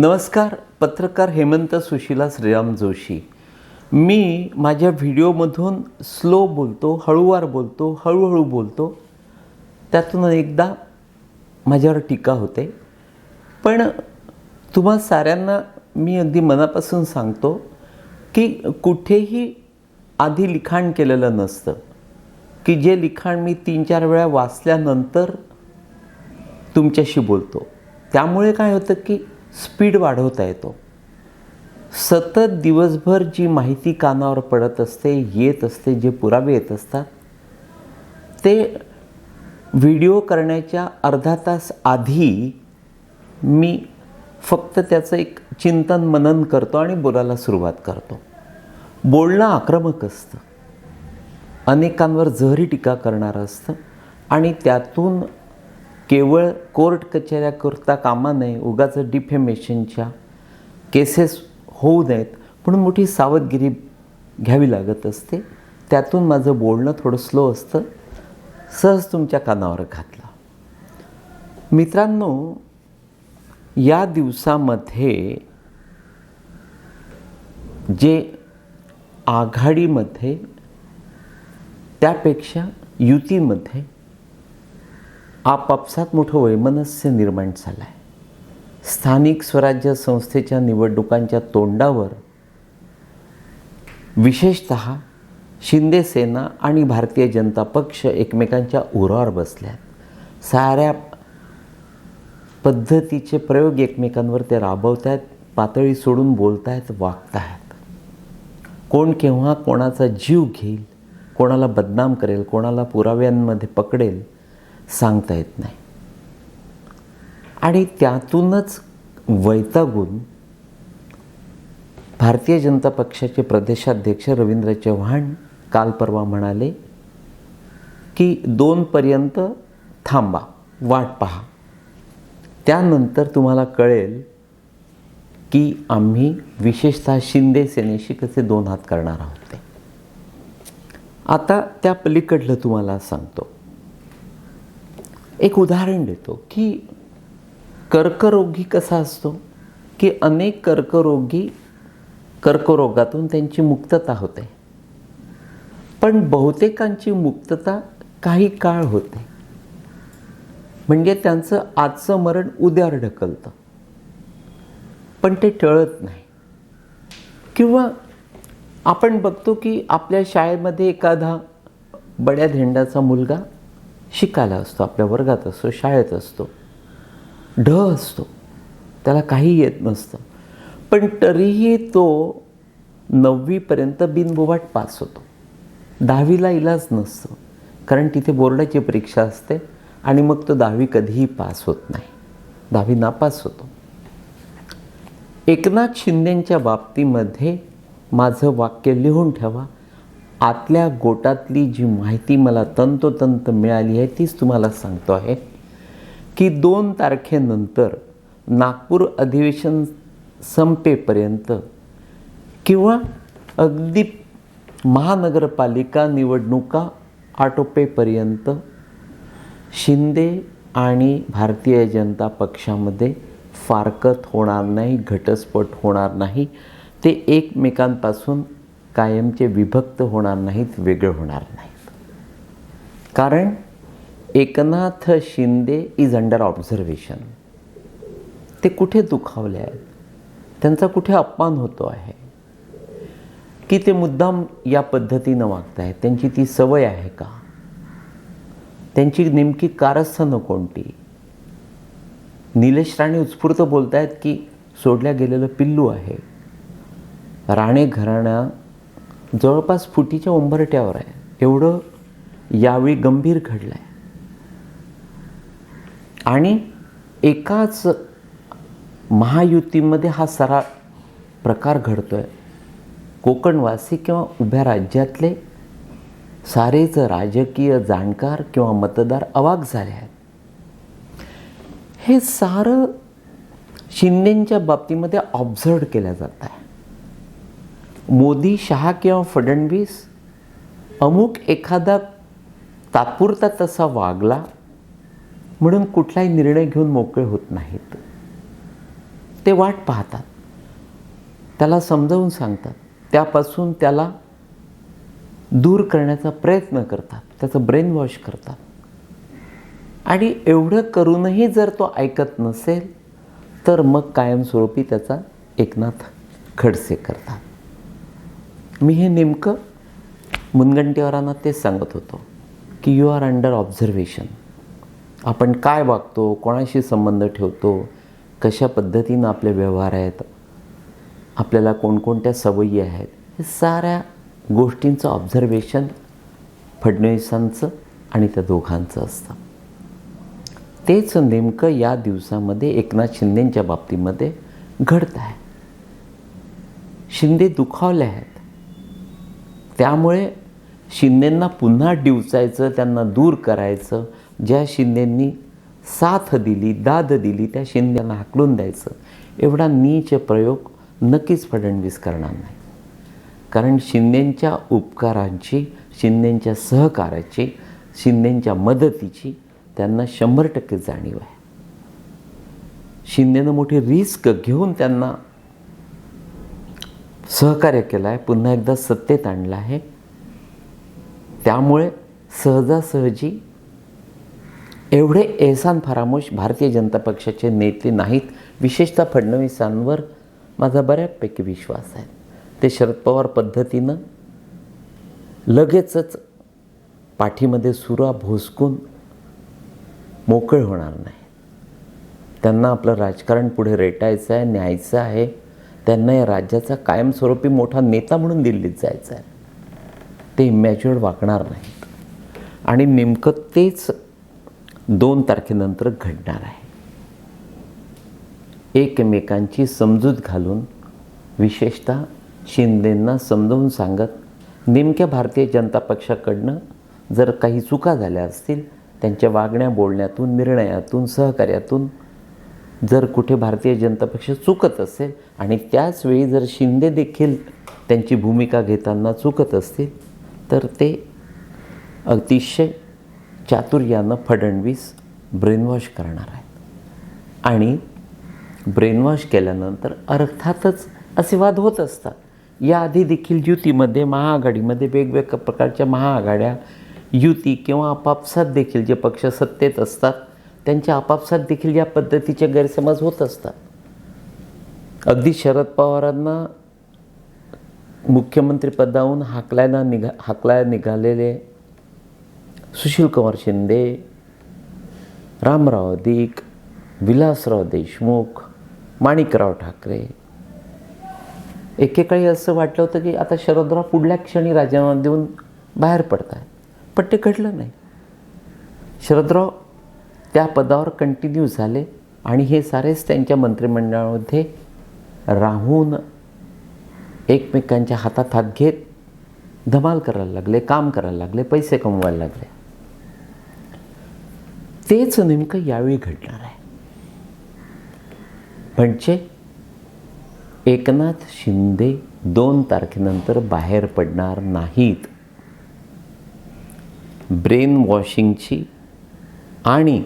नमस्कार पत्रकार हेमंत सुशीला श्रीराम जोशी. मी माझ्या व्हिडिओमधून स्लो बोलतो हळूवार बोलतो हळूहळू बोलतो. त्यातून एकदा माझ्यावर टीका होते. पण तुम्हा साऱ्यांना मी अगदी मनापासून सांगतो की कुठेही आधी लिखाण केलेलं नसतं. की जे लिखाण मी तीन चार वेळा वाचल्यानंतर तुमच्याशी बोलतो. त्यामुळे काय होतं की स्पीड वाढवता येतो. सतत दिवसभर जी माहिती कानावर पडत असते येत असते जे पुरावे येत असतात ते व्हिडिओ करण्याच्या अर्धा तास आधी मी फक्त त्याचं एक चिंतन मनन करतो आणि बोलायला सुरुवात करतो. बोलणं आक्रमक असतं. अनेकांवर जहरी टीका करणारं असतं आणि त्यातून केवळ कोर्ट कचेऱ्या करता कामा नये उगाच डिफेमेशनच्या केसेस होऊ नयेत म्हणून मोठी सावधगिरी घ्यावी लागत असते. त्यातून माझं बोलणं थोडं स्लो असतं. सहज तुमच्या कानावर घातलं. मित्रांनो या दिवसामध्ये जे आघाडीमध्ये त्यापेक्षा युतीमध्ये आपापसात मोठं वैमनस्य निर्माण झालं आहे स्थानिक स्वराज्य संस्थेच्या निवडणुकांच्या तोंडावर विशेषत शिंदे सेना आणि भारतीय जनता पक्ष एकमेकांच्या उरावर बसल्यात साऱ्या पद्धतीचे प्रयोग एकमेकांवर ते राबवत आहेत पातळी सोडून बोलत आहेत वागत आहेत कोण केव्हा कोणाचा जीव घेईल कोणाला बदनाम करेल कोणाला पुराव्यांमध्ये पकडेल सांगता येत नाही. आणि त्यातूनच वैतागून भारतीय जनता पक्षाचे प्रदेशाध्यक्ष रवींद्र चव्हाण काल परवा म्हणाले की दोनपर्यंत थांबा वाट पहा. त्यानंतर तुम्हाला कळेल की आम्ही विशेषतः शिंदे सेनेशी कसे दोन हात करणार आहोत ते. आता त्या पलीकडलं तुम्हाला सांगतो. एक उदाहरण देतो की कर्करोगी कसा असतो? की अनेक कर्करोगी कर्करोगातून त्यांची मुक्तता होते. पण बहुतेकांची मुक्तता काही काळ होते. म्हणजे त्यांचं आजचं मरण उद्यावर ढकलतं. पण ते टळत नाही. किंवा आपण बघतो की आपल्या शाळेमध्ये एखादा बड्या धेंडाचा मुलगा शिकायला असतो आपल्या वर्गात असतो शाळेत असतो. ढ असतो. त्याला काही येत नसतं. पण तरीही तो नववीपर्यंत बिनबुबाट पास होतो. दहावीला इलाज नसतो. कारण तिथे बोर्डाची परीक्षा असते आणि मग तो दहावी कधीही पास होत नाही. दहावी नापास होतो. एकनाथ शिंदेंच्या बाबतीमध्ये माझं वाक्य लिहून ठेवा. आतल्या गोटातली जी माहिती मला तंतोतंत मिळाली आहे तीच तुम्हाला सांगतो आहे की दोन तारखेनंतर नागपूर अधिवेशन संपेपर्यंत किंवा अगदी महानगरपालिका निवडणुका आटोपेपर्यंत शिंदे आणि भारतीय जनता पक्षामध्ये फारकत होणार नाही घटस्फोट होणार नाही. ते एकमेकांपासून कायमचे विभक्त होणार नाहीत वेगळे होणार नाहीत. कारण Eknath Shinde is under observation ते कुठे दुखावले आहेत? त्यांचा कुठे अपमान होतो आहे? की ते मुद्दाम या पद्धतीनं वागत आहेत त्यांची ती सवय आहे का? त्यांची नेमकी कारस्थानं कोणती? निलेश राणे उत्स्फूर्त बोलत आहेत की सोडल्या गेलेलं पिल्लू आहे. राणे घराणा जवळपास फुटीच्या उंबरट्यावर आहे. एवढं यावेळी गंभीर घडलं आहे आणि एकाच महायुतीमध्ये हा सरा प्रकार घडतो आहे कोकणवासी किंवा उभ्या राज्यातले सारेच राजकीय जाणकार किंवा मतदार अवाक झाले आहेत. हे सारं शिंदेंच्या बाबतीमध्ये ऑब्झर्व केलं जात आहे. मोदी शहा किंवा फडणवीस अमुक एखादा तात्पुरता तसा वागला म्हणून कुठलाही निर्णय घेऊन मोकळे होत नाहीत. ते वाट पाहतात. त्याला समजावून सांगतात. त्यापासून त्याला दूर करण्याचा प्रयत्न करतात. त्याचं ब्रेन वॉश करतात. आणि एवढं करूनही जर तो ऐकत नसेल तर मग कायमस्वरूपी त्याचा एकनाथ खडसे करतात. मी हे नेमकं मुनगंटीवारांना तेच सांगत होतो की यू आर अंडर ऑब्झर्वेशन आपण काय वागतो कोणाशी संबंध ठेवतो कशा पद्धतीनं आपले व्यवहार आहेत आपल्याला कोणकोणत्या सवयी आहेत हे साऱ्या गोष्टींचं ऑब्झर्वेशन फडणवीसांचं आणि त्या दोघांचं असतं. तेच नेमकं या दिवसामध्ये एकनाथ शिंदेंच्या बाबतीमध्ये घडत आहे. शिंदे दुखावले आहेत. त्यामुळे शिंदेंना पुन्हा डिवचायचं त्यांना दूर करायचं ज्या शिंदेंनी साथ दिली दाद दिली त्या शिंद्यांना हाकलून द्यायचं. एवढा नीच प्रयोग नक्कीच फडणवीस करणार नाही. कारण शिंदेंच्या उपकारांची शिंदेंच्या सहकाराची शिंदेंच्या मदतीची त्यांना शंभर टक्के जाणीव आहे. शिंदेनं मोठी रिस्क घेऊन त्यांना सहकार्य केलं आहे पुन्हा एकदा सत्तेत आणलं आहे. त्यामुळे सहजासहजी एवढे एहसान फरामोश भारतीय जनता पक्षाचे नेते नाहीत. विशेषतः फडणवीसांवर माझा बऱ्यापैकी विश्वास आहे. ते शरद पवार पद्धतीनं लगेचच पाठीमध्ये सुरा भोसकून मोकळे होणार नाही त्यांना आपलं राजकारण पुढे रेटायचं आहे न्यायचं आहे. त्यांना या राज्याचा कायमस्वरूपी मोठा नेता म्हणून दिल्लीत जायचं आहे. ते इमॅच्युअर्ड वागणार नाहीत. आणि नेमकं तेच दोन तारखेनंतर घडणार आहे. एकमेकांची समजूत घालून विशेषतः शिंदेंना समजावून सांगत नेमक्या भारतीय जनता पक्षाकडनं जर काही चुका झाल्या असतील त्यांच्या वागण्या बोलण्यातून निर्णयातून सहकार्यातून जर कुठे भारतीय जनता पक्ष चुकत असेल आणि त्याचवेळी जर शिंदे देखील त्यांची भूमिका घेताना चुकत असतील तर ते अतिशय चातुर्यानं फडणवीस ब्रेनवॉश करणार आहेत. आणि ब्रेनवॉश केल्यानंतर अर्थातच असे वाद होत असतात. याआधी देखील युतीमध्ये महाआघाडीमध्ये वेगवेगळ्या प्रकारच्या महाआघाड्या युती किंवा आपापसात देखील जे पक्ष सत्तेत असतात त्यांच्या आपापसात देखील या पद्धतीचे गैरसमज होत असतात. अगदी शरद पवारांना मुख्यमंत्रीपदाहून हाकलायला निघा हाकलायला निघालेले सुशीलकुमार शिंदे रामराव दीक विलासराव देशमुख माणिकराव ठाकरे. एकेकाळी असं वाटलं होतं की आता शरदराव पुढल्या क्षणी राजीनामा देऊन बाहेर पडत आहे पण ते घडलं नाही. शरदराव त्या पदावर कंटिन्यू झाले. आणि हे सारेच त्यांच्या मंत्रिमंडळामध्ये राहून एकमेकांच्या हातात हात घेत धमाल करायला लागले काम करायला लागले पैसे कमवायला लागले. तेच नेमकं यावेळी घडणार आहे. म्हणजे एकनाथ शिंदे दोन तारखेनंतर बाहेर पडणार नाहीत. ब्रेन वॉशिंगची आणि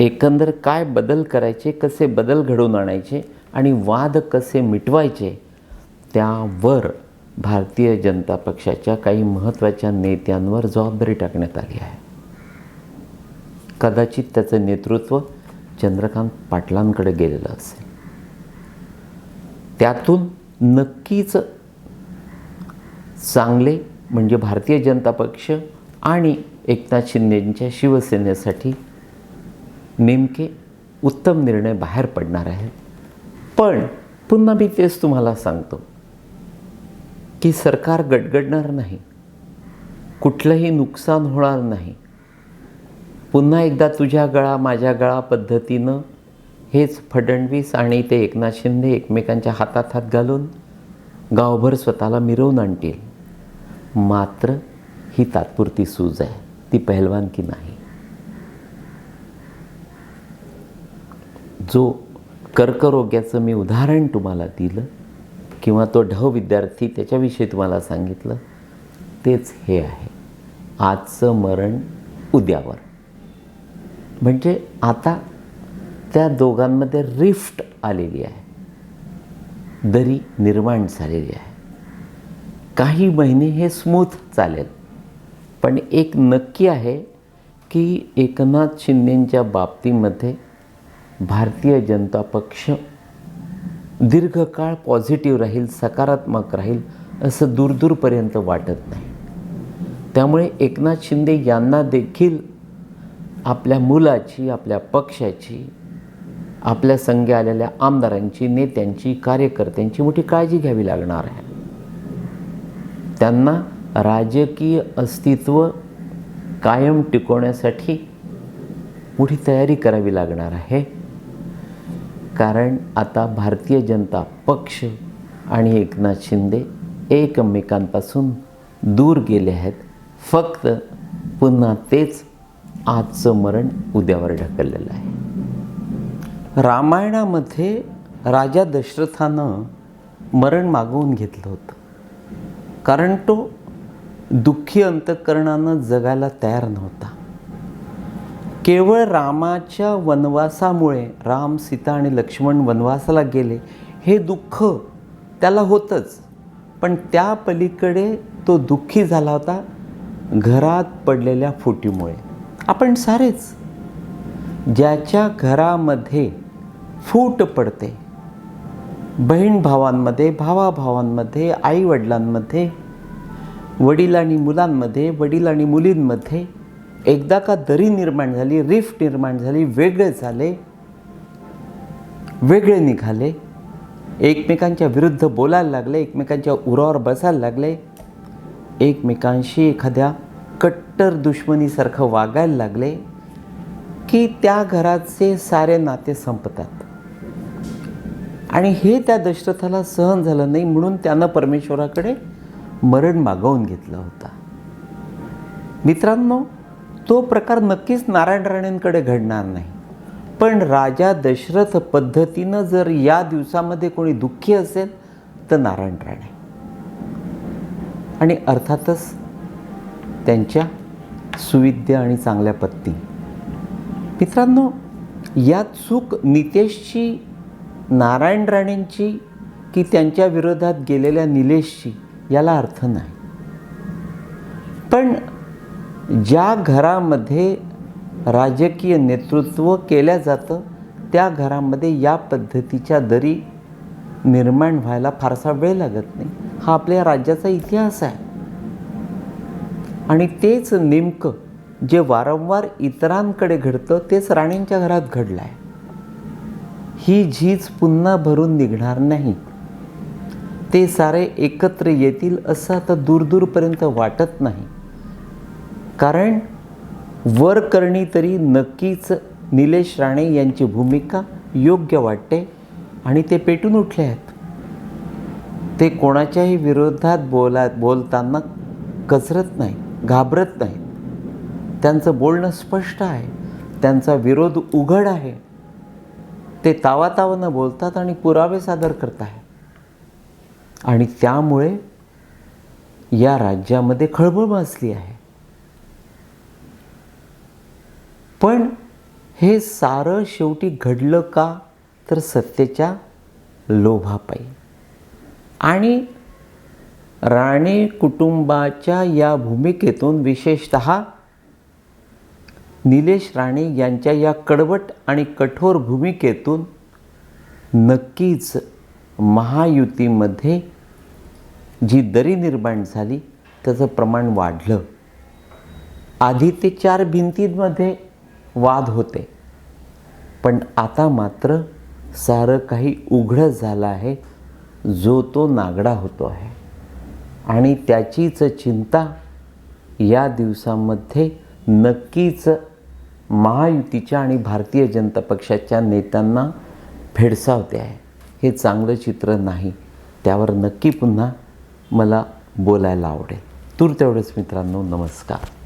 एकंदर काय बदल करायचे कसे बदल घडवून आणायचे आणि वाद कसे मिटवायचे त्यावर भारतीय जनता पक्षाच्या काही महत्त्वाच्या नेत्यांवर जबाबदारी टाकण्यात आली आहे. कदाचित त्याचं नेतृत्व चंद्रकांत पाटलांकडे गेलेलं असेल. त्यातून नक्कीच चांगले म्हणजे भारतीय जनता पक्ष आणि एकनाथ शिंदेंच्या शिवसेनेसाठी नेमके उत्तम निर्णय बाहेर पडणार आहेत. पण पुन्हा मी तेच तुम्हाला सांगतो की सरकार गडगडणार नाही कुठलंही नुकसान होणार नाही. पुन्हा एकदा तुझ्या गळा माझ्या गळा पद्धतीनं हेच फडणवीस आणि ते एकनाथ शिंदे एकमेकांच्या हातात हात घालून गावभर स्वतःला मिरवून आणतील. मात्र ही तात्पुरती सूज आहे ती पहिलवानकी नाही? जो कर्करोग्याचं मी उदाहरण तुम्हाला दिलं किंवा तो ढव विद्यार्थी त्याच्याविषयी तुम्हाला सांगितलं तेच हे आहे. आजचं मरण उद्यावर. म्हणजे आता त्या दोघांमध्ये रिफ्ट आलेली आहे. दरी निर्माण झालेली आहे. काही महिने हे स्मूथ चालेल. पण एक नक्की आहे की एकनाथ शिंदेंच्या बाबतीमध्ये भारतीय जनता पक्ष दीर्घकाळ पॉझिटिव्ह राहील सकारात्मक राहील असं दूरदूरपर्यंत वाटत नाही. त्यामुळे एकनाथ शिंदे यांना देखील आपल्या मुलाची आपल्या पक्षाची आपल्या संघे आलेल्या आमदारांची नेत्यांची कार्यकर्त्यांची मोठी काळजी घ्यावी लागणार आहे. त्यांना राजकीय अस्तित्व कायम टिकवण्यासाठी मोठी तयारी करावी लागणार आहे. कारण आता भारतीय जनता पक्ष आणि एकनाथ शिंदे एकमेकांपासून दूर गेले आहेत. फक्त पुन्हा तेच आजचं मरण उद्यावर ढकललेलं आहे. रामायणामध्ये राजा दशरथानं मरण मागवून घेतलं होतं. कारण तो दुःखी अंतकरणानं जगायला तयार नव्हता. केवळ रामाच्या वनवासामुळे राम सीता आणि लक्ष्मण वनवासाला गेले हे दुःख त्याला होतंच. पण त्या पलीकडे तो दुःखी झाला होता घरात पडलेल्या फुटीमुळे. आपण सारेच ज्याच्या घरामध्ये फूट पडते बहीण भावांमध्ये भावाभावांमध्ये आईवडिलांमध्ये वडील आणि मुलांमध्ये वडील आणि मुलींमध्ये एकदा का दरी निर्माण झाली रिफ्ट निर्माण झाली वेगळे झाले वेगळे निघाले एकमेकांच्या विरुद्ध बोलायला लागले एकमेकांच्या उरावर बसायला लागले एकमेकांशी एखाद्या कट्टर दुश्मनीसारखं वागायला लागले की त्या घराचे सारे नाते संपतात. आणि हे त्या दशरथाला सहन झालं नाही म्हणून त्यानं परमेश्वराकडे मरण मागवून घेतला होता. मित्रांनो तो प्रकार नक्कीच नारायण राणेंकडे घडणार नाही. पण राजा दशरथ पद्धतीनं जर या दिवसामध्ये कोणी दुःखी असेल तर नारायण राणे. आणि अर्थातच त्यांच्या सुविद्य आणि चांगल्या पत्नी. मित्रांनो या चूक नितेशची नारायण राणेंची की त्यांच्या विरोधात गेलेल्या निलेशची याला अर्थ नाही. पण ज्या घरामध्ये राजकीय नेतृत्व केलं जातं त्या घरामध्ये या पद्धतीच्या दरी निर्माण व्हायला फारसा वेळ लागत नाही. हा आपल्या राज्याचा इतिहास आहे. आणि तेच नेमकं जे वारंवार इतरांकडे घडतं तेच राणींच्या घरात घडलं आहे ही झीज पुन्हा भरून निघणार नाही. ते सारे एकत्र येतील असं आता दूरदूरपर्यंत वाटत नाही. कारण वर करणी तरी नक्कीच निलेश राणे यांची भूमिका योग्य वाटते आणि ते पेटून उठले आहेत. ते कोणाच्याही विरोधात बोला बोलताना कचरत नाही घाबरत नाही त्यांचं बोलणं स्पष्ट आहे. त्यांचा विरोध उघड आहे. ते तावातावानं बोलतात आणि पुरावे सादर करत आहेत आणि त्यामुळे या राज्यामध्ये खळबळ माजली आहे. पण हे सारं शेवटी घडलं का तर सत्तेच्या लोभापायी. आणि राणे कुटुंबाच्या या भूमिकेतून विशेषत निलेश राणे यांच्या या कडवट आणि कठोर भूमिकेतून नक्कीच महायुतीमध्ये जी दरी निर्माण झाली त्याचं प्रमाण वाढलं. आधी ते चार भिंतींमध्ये वाद होते. पण आता मात्र सारं काही उघडं झालं आहे जो तो नागडा होतो आहे. आणि त्याचीच चिंता या दिवसामध्ये नक्कीच महायुतीच्या आणि भारतीय जनता पक्षाच्या नेत्यांना भेडसावते आहे. हे चांगलं चित्र नाही. त्यावर नक्की पुन्हा मला बोलायला आवडेल. तूर तेवढंच मित्रांनो नमस्कार.